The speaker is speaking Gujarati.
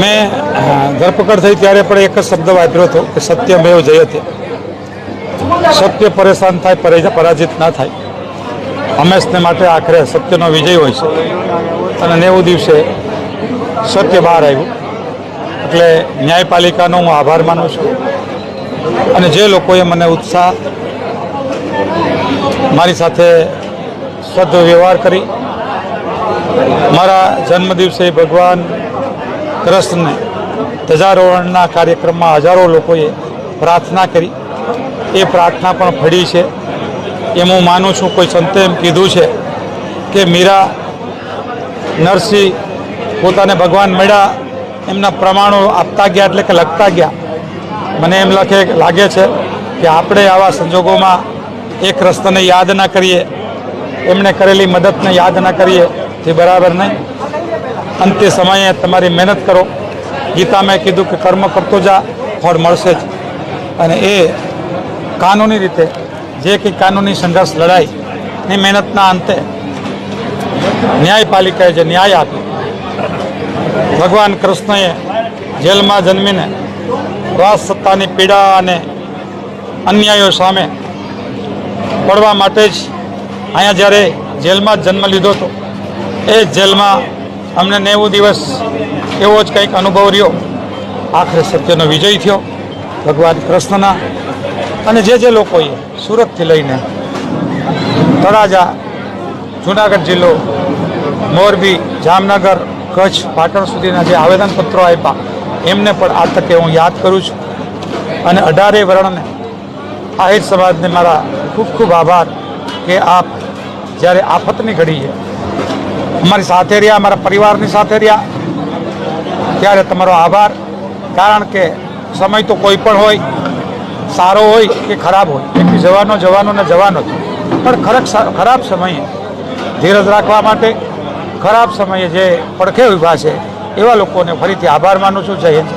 મેં ધરપકડ થઈ ત્યારે પણ એક જ શબ્દ વાપર્યો હતો કે સત્યમેવ જયતે. સત્ય પરેશાન થાય પરે- પરાજિત ના થાય. હંમેશને માટે આખરે સત્યનો વિજય હોય છે. અને નેવું દિવસે સત્ય બહાર આવ્યું. એટલે ન્યાયપાલિકાનો હું આભાર માનું છું. અને જે લોકોએ મને ઉત્સાહ મારી સાથે સદવ્યવહાર કરી, મારા જન્મદિવસે ભગવાન કૃષ્ણને ધજારોહણના કાર્યક્રમમાં હજારો લોકોએ પ્રાર્થના કરી. એ પ્રાર્થના પણ ફળી છે. એમ હું માનું છું, કોઈ સંતે એમ કીધું છે કે મીરા નરસિંહ પોતાને ભગવાન મળ્યા, એમના પ્રમાણો આપતા ગયા એટલે કે લખતા ગયા. મને એમ લખે, લાગે છે કે આપણે આવા સંજોગોમાં એક રસ્તને યાદ ના કરીએ એમણે કરેલી મદદને યાદ ના કરીએ, તે બરાબર નહીં. અંતે સમયે તમારી મહેનત કરો. ગીતામાં કીધું કે કર્મ કરતો જા, ફળ મળશે જ. અને એ કાનૂની રીતે, જે કંઈ કાનૂની સંઘર્ષ લડાઈ ની મહેનતના અંતે ન્યાયપાલિકાએ જે ન્યાય આપ્યો. ભગવાન કૃષ્ણએ જેલમાં જન્મીને સત્તાની પીડા અને અન્યાયો સામે પડવા માટે જ અહીંયા જ્યારે જેલમાં જન્મ લીધો હતો, એ જેલમાં અમને નેવું દિવસ એવો જ કંઈક અનુભવ રહ્યો. આખરે સત્યનો વિજય થયો, ભગવાન કૃષ્ણના. અને જે જે લોકોએ સુરતથી લઈને તળાજા, જુનાગઢ જિલ્લો, મોરબી, જામનગર, કચ્છ, પાટણ સુધીના જે આવેદનપત્રો આપ્યા, એમને પણ આ તકે હું યાદ કરું છું. અને અઢારે વર્ણને આહિર સમાજને મારા ખૂબ ખૂબ આભાર કે આપ જ્યારે આફતની ઘડીએ અમારી સાથે રહ્યા, અમારા પરિવારની સાથે રહ્યા. ત્યારે તમારો આભાર, કારણ કે સમય તો કોઈ પણ હોય, સારો હોય કે ખરાબ હોય. એક જવાનો જવાનો ને જવાનો જ. પણ ખરેખ ખરાબ સમયે ધીરજ રાખવા માટે, ખરાબ સમયે જે પડખે ઊભા છે, એવા લોકોને ફરીથી આભાર માનું છું. જય હિન્દ.